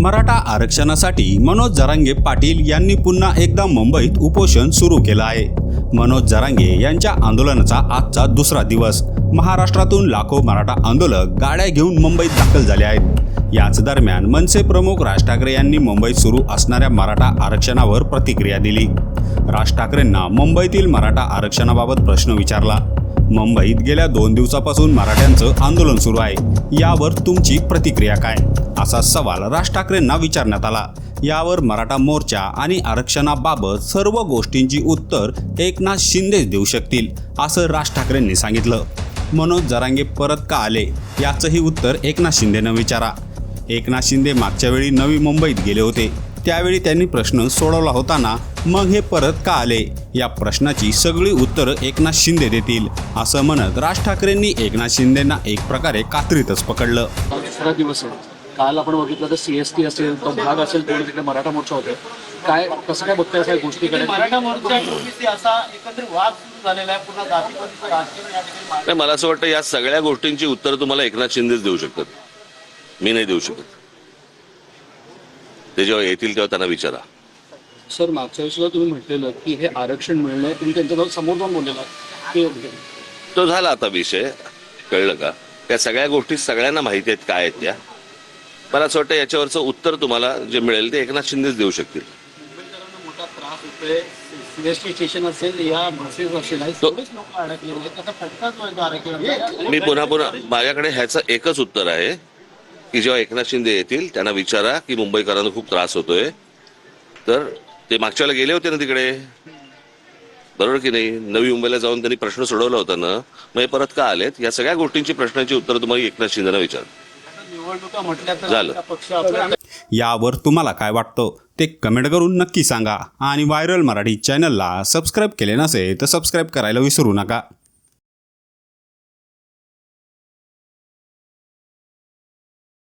मराठा आरक्षणासाठी मनोज जरांगे पाटील यांनी पुन्हा एकदा मुंबईत उपोषण सुरू केलं आहे. मनोज जरांगे यांच्या आंदोलनाचा आजचा दुसरा दिवस. महाराष्ट्रातून लाखो मराठा आंदोलक गाड्या घेऊन मुंबईत दाखल झाले आहेत. याच दरम्यान मनसे प्रमुख राज ठाकरे यांनी मुंबईत सुरू असणाऱ्या मराठा आरक्षणावर प्रतिक्रिया दिली. राज ठाकरेंना मुंबईतील मराठा आरक्षणाबाबत प्रश्न विचारला. मुंबईत गेल्या दोन दिवसापासून मराठ्यांचं आंदोलन सुरू आहे. यावर तुमची प्रतिक्रिया काय? असा सवाल राज ठाकरेंना विचारण्यात आला. यावर मराठा मोर्चा आणि आरक्षणाबाबत सर्व गोष्टींची उत्तर एकनाथ शिंदेच देऊ शकतील असं राज ठाकरेंनी सांगितलं. मनोज जरांगे परत का आले? याचंही उत्तर एकनाथ शिंदेनं विचारा. एकनाथ शिंदे मागच्या वेळी नवी मुंबईत गेले होते. त्यावेळी त्यांनी प्रश्न सोडवला होता ना मग हे परत का आले? या प्रश्नाची सगळी उत्तरं एकनाथ शिंदे देतील असं म्हणत राज ठाकरेंनी एकनाथ शिंदेंना एक प्रकारे कात्रीतच पकडलं. दिवस काल आपण बघितलं तर सी एस टी असेल तो भाग असेल तेवढे तिकडे मराठा मोर्चा होते. काय कसं काय बघताय या गोष्टीकडे? मराठा मोर्चा असा एकत्रित वाद झालेला आहे. नाही मला असं वाटतं या सगळ्या गोष्टींची उत्तर तुम्हाला एकनाथ शिंदेच देऊ शकतात. मी नाही देऊ शकत. ते जेव्हा येतील तेव्हा त्यांना विचारा. सर मागच्या वेळेस सुद्धा तुम्ही म्हटलेलं की हे आरक्षण मिळणं तुम्ही त्यांच्याजवळ समोर जाऊन बोललेला. तो झाला आता विषय. कळलं का? या सगळ्या गोष्टी सगळ्यांना माहिती आहेत काय आहेत त्या. मला असं वाटतं याच्यावरचं उत्तर तुम्हाला जे मिळेल ते एकनाथ शिंदेच देऊ शकतील. मुंबईकरांना मोठा त्रास होतोय. सीएसटी स्टेशन असेल या बसेस असेल हे तो- सगळेच लोक अडकलेले आहेत. त्याचा फटका जो आहे तो आरक्षण मी पुन्हा पुन्हा माझ्याकडे ह्याचं एकच उत्तर आहे. की जेव्हा एकनाथ शिंदे येतील त्यांना विचारा की मुंबईकरांना खूप त्रास होतोय. तर ते मागच्या वेळेला गेले होते ना तिकडे. बरोबर की नाही? नवी मुंबईला जाऊन त्यांनी प्रश्न सोडवला होता ना. मग हे परत का आलेत? या सगळ्या गोष्टींची प्रश्नांची उत्तर तुम्हाला एकनाथ शिंदेना विचार झालं. यावर तुम्हाला काय वाटतं? ते कमेंट करून नक्की सांगा. आणि व्हायरल मराठी चॅनलला सबस्क्राईब केले नसेल तर सबस्क्राईब करायला विसरू नका.